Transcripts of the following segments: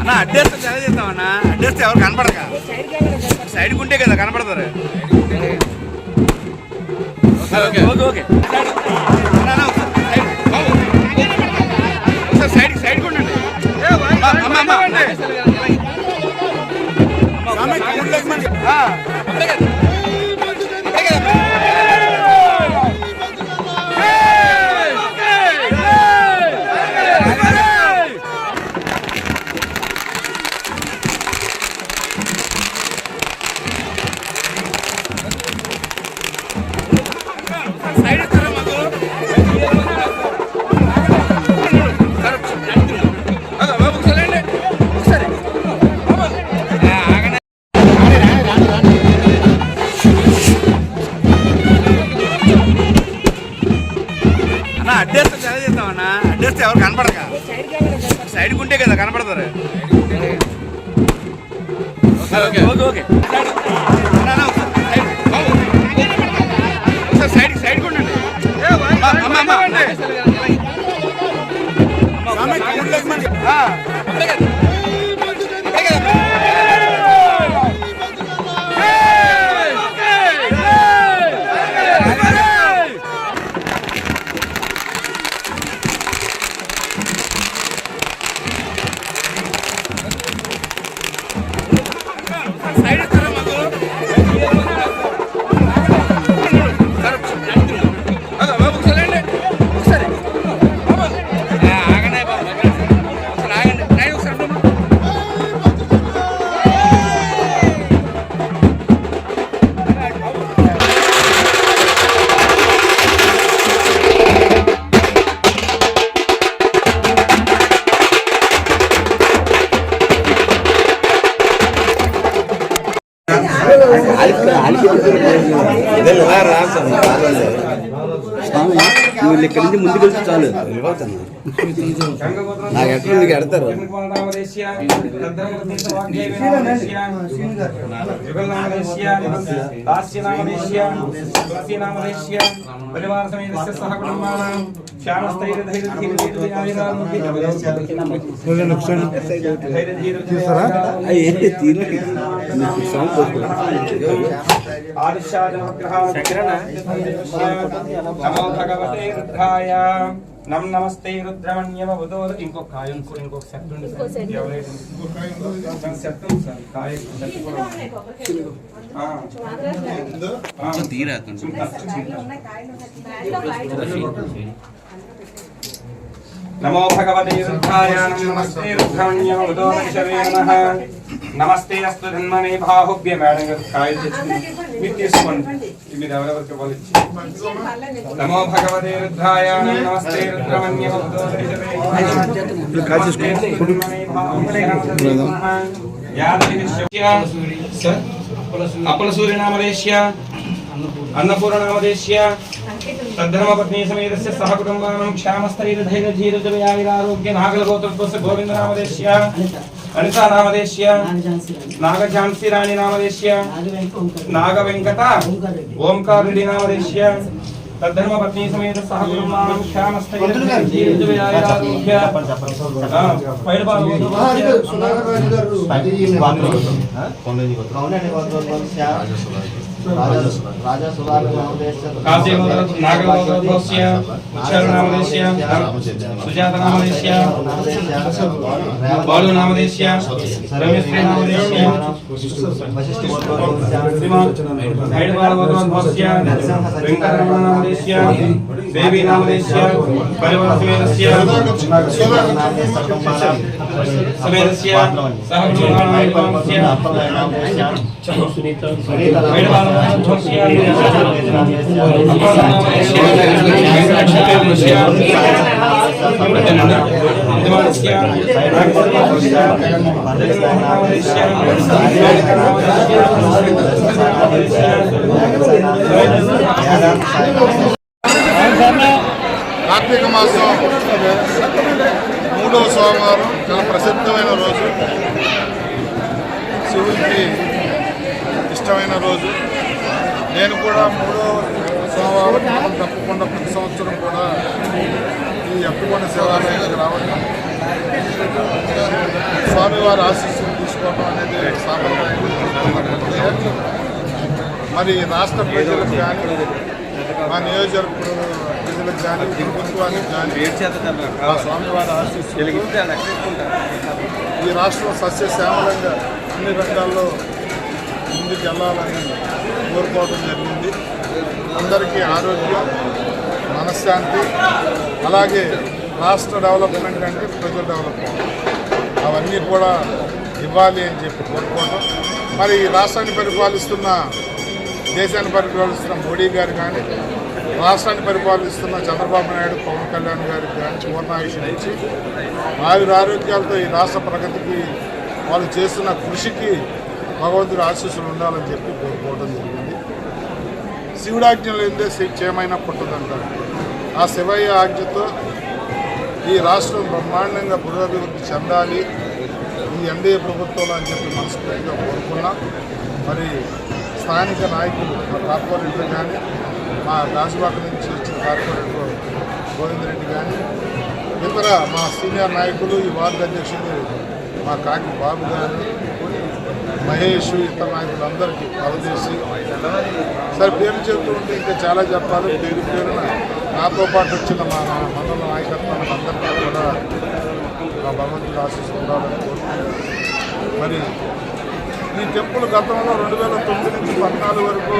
అన్న అడ్డేస్తే చాలా చేస్తామన్నా అడ్డేస్తే ఎవరు కనపడక. సైడ్ ఉంటే కదా కనపడతారు. Okay okay. Okay side. Side side ఉండండి. అమ్మ అమ్మ అమ్మ. చాలా చేస్తామన్నా అడ్డేస్తే ఎవరు కనపడక. సైడ్ ఉంటే కదా కనపడతారు. Okay okay. Okay side side ఉండండి. అమ్మ అమ్మ Del lugar, నువ్వు ఇక్కడి నుంచి ముందుకు వెళ్తే చాలు. నాకు ఎట్లా నీకు ఎడతారు పోతుంది. నమో భగవతే రుద్రాయ. నమ నమస్తే రుద్రమణ్యమ ఉదో ఇంకొక కాయ ఇంకో ఇంకొక సెట్ ఉంది సార్. సెట్. ఉంది సార్. కాయ. ఆ. ఆ. నమో భగవతే రుద్రాయ. నమ నమస్తే రుద్రమణ్యమ ఉదో నమః. నమస్తే అస్తు ధన్మనే బాహుభ్య మేడం గారు కాయలు తెచ్చుకుని మీరు తీసుకోండి. మీరు ఎవరెవరికి ఇవ్వాలి ఇచ్చి. నమో భగవతే రుద్రాయ నమః నమస్తే రుద్రమణ్యమ ఉదో అప్పల సూర్యనామదేశ్య అన్నపూర్ణనామదేశ్య తద్ధర్మపత్ని సమేతస్య సహ కుటుంబానం క్షామస్థైర్ధైర్యధీరజయాయురారోగ్య నాగలగోత్రత్వస్య గోవిందనామదేశ్య అనితానామదేశ్య నాగఝాన్సీ రాణి. నామదేశ్య నాగ వెంకట ఓంకార్ రెడ్డి నామదేశ్య తద్ధర్మపత్ని సమేత సహ క్షామస్థైర్ధైర్యజయాయురారోగ్య రాజా సుధాకర్ నాగలగోత్రత్వస్య ఉచ్చారణామదేశ్య సుజాత నామదేశ్య బాలు నామదేశ్య రమేశ్వరి నామదేశ్య హైదరాబాద్వస్య వెంకటరమణ కార్తీక మాసం మూడవ సోమవారం చాలా ప్రసిద్ధమైన రోజు. శివుడికి ఇష్టమైన రోజు. నేను కూడా మూడో సోమవారం తప్పకుండా ప్రతి సంవత్సరం కూడా ఈ ఎప్పుకొండ శివాలయానికి రావడం స్వామివారి ఆశీస్సులు తీసుకోవడం అనేది సాంప్రదాయం. మరి రాష్ట్ర ప్రజలకు కానీ మా నియోజకవర్గ ప్రజలకు కానీ ప్రభుత్వానికి కానీ మా స్వామివారి ఆశీస్సులు ఈ రాష్ట్రం సస్యశ్యామలంగా అన్ని రంగాల్లో ముందుకు వెళ్ళాలని కోరుకోవడం జరిగింది. అందరికీ ఆరోగ్యం మనశ్శాంతి అలాగే రాష్ట్ర డెవలప్మెంట్ అంటే ప్రజల డెవలప్మెంట్. అవన్నీ కూడా ఇవ్వాలి అని చెప్పి కోరుకోవడం. మరి ఈ రాష్ట్రాన్ని పరిపాలిస్తున్న దేశాన్ని పరిపాలిస్తున్న మోడీ గారు కానీ రాష్ట్రాన్ని పరిపాలిస్తున్న చంద్రబాబు నాయుడు పవన్ కళ్యాణ్ గారికి కానీ చివరి నుంచి ఆయుర ఆరోగ్యాలతో ఈ రాష్ట్ర ప్రగతికి వాళ్ళు చేస్తున్న కృషికి భగవంతుడి ఆశీస్సులు ఉండాలని చెప్పి కోరుకోవడం జరిగింది. శివుడాజ్ఞలు ఏందే క్షేమైనా పుట్టదంటారు ఆ శివయ్య ఆజ్ఞతో ఈ రాష్ట్రం బ్రహ్మాండంగా పురోభివృద్ధి చెందాలి. ఈ ఎన్డీఏ ప్రభుత్వంలో అని చెప్పి మనస్ఫూర్తిగా కోరుకున్నాం. మరి స్థానిక నాయకులు మా కార్పొరేటర్ కానీ మా గాజువాక నుంచి వచ్చిన కార్పొరేటర్ గోవిందరెడ్డి కానీ ఇతర మా సీనియర్ నాయకులు ఈ వార్డు అధ్యక్షులు మా కాకి బాబు కానీ మహేష్ ఇతర నాయకులందరికీ కలదీసి సరే పేరు చెప్తూ ఉంటే ఇంకా చాలా చెప్పాలి. పేరు పేరున నాతో పాటు వచ్చిన మా మండల నాయకత్వానికి అందరికీ కూడా మా భగవంతుడు ఆశీస్సు ఉండాలని మరి ఈ టెంపుల్ గతంలో రెండు వేల తొమ్మిది నుంచి పద్నాలుగు వరకు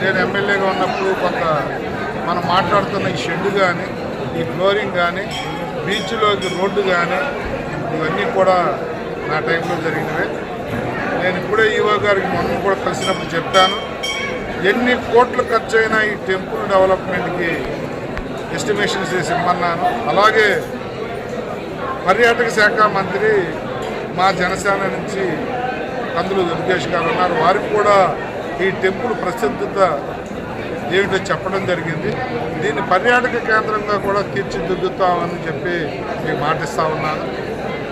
నేను ఎమ్మెల్యేగా ఉన్నప్పుడు కొంత మనం మాట్లాడుతున్న ఈ షెడ్ కానీ ఈ ఫ్లోరింగ్ కానీ బీచ్లోకి రోడ్డు కానీ ఇవన్నీ కూడా నా టైంలో జరిగినవే. నేను ఇప్పుడే ఈవో గారికి మొన్న కూడా కలిసినప్పుడు చెప్పాను ఎన్ని కోట్లు ఖర్చు అయినా ఈ టెంపుల్ డెవలప్మెంట్కి ఎస్టిమేషన్స్ చేసి ఇమ్మన్నాను అలాగే పర్యాటక శాఖ మంత్రి మా జనసేన నుంచి కందులు దుర్గేష్ గారు ఉన్నారు. వారికి కూడా ఈ టెంపుల్ ప్రసిద్ధత ఏమిటో చెప్పడం జరిగింది. దీన్ని పర్యాటక కేంద్రంగా కూడా తీర్చిదిద్దుతామని చెప్పి మీకు మాటిస్తా ఉన్నాను.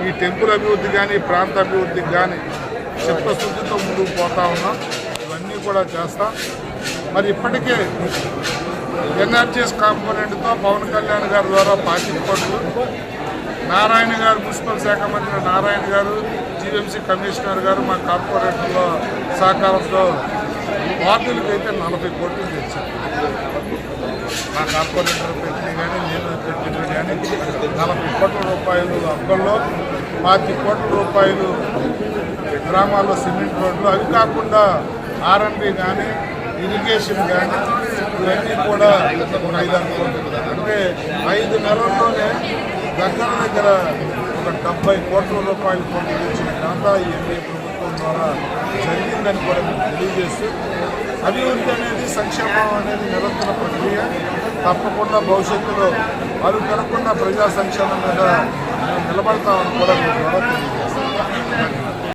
ఈ టెంపుల్ అభివృద్ధి కానీ ప్రాంత అభివృద్ధికి కానీ చిత్తశుద్ధితో ముందుకు పోతా ఉన్నాం ఇవన్నీ కూడా చేస్తాం. మరి ఇప్పటికే ఎన్ఆర్జీఎస్ కాంపోనెంట్తో పవన్ కళ్యాణ్ గారి ద్వారా పార్టీ కోట్లు నారాయణ గారు మున్సిపల్ శాఖ మంత్రి నారాయణ గారు జీఎంసీ కమిషనర్ గారు మా కార్పొరేటర్ల సహకారంతో వార్డులకు అయితే నలభై కోట్లు తెచ్చారు. మా కార్పొరేటర్ పెట్టిన కానీ నేను పెట్టిన కానీ నలభై కోట్ల రూపాయలు అక్కల్లో పాతి కోట్ల రూపాయలు గ్రామాల్లో సిమెంట్ రోడ్లు అవి కాకుండా ఆర్ఎంపీ కానీ ఇరిగేషన్ కానీ ఇవన్నీ కూడా ఒక ఐదారు అంటే ఐదు నెలల్లోనే దగ్గర దగ్గర ఒక డెబ్బై కోట్ల రూపాయలు కోట్లు తెచ్చిన ఘనత ఈ ప్రభుత్వం ద్వారా జరిగిందని కూడా మీకు తెలియజేస్తూ అభివృద్ధి అనేది సంక్షేమం అనేది నిరంతర ప్రక్రియ. తప్పకుండా భవిష్యత్తులో అవి పెరగకుండా ప్రజా సంక్షేమం మీద నిలబడతామని కూడా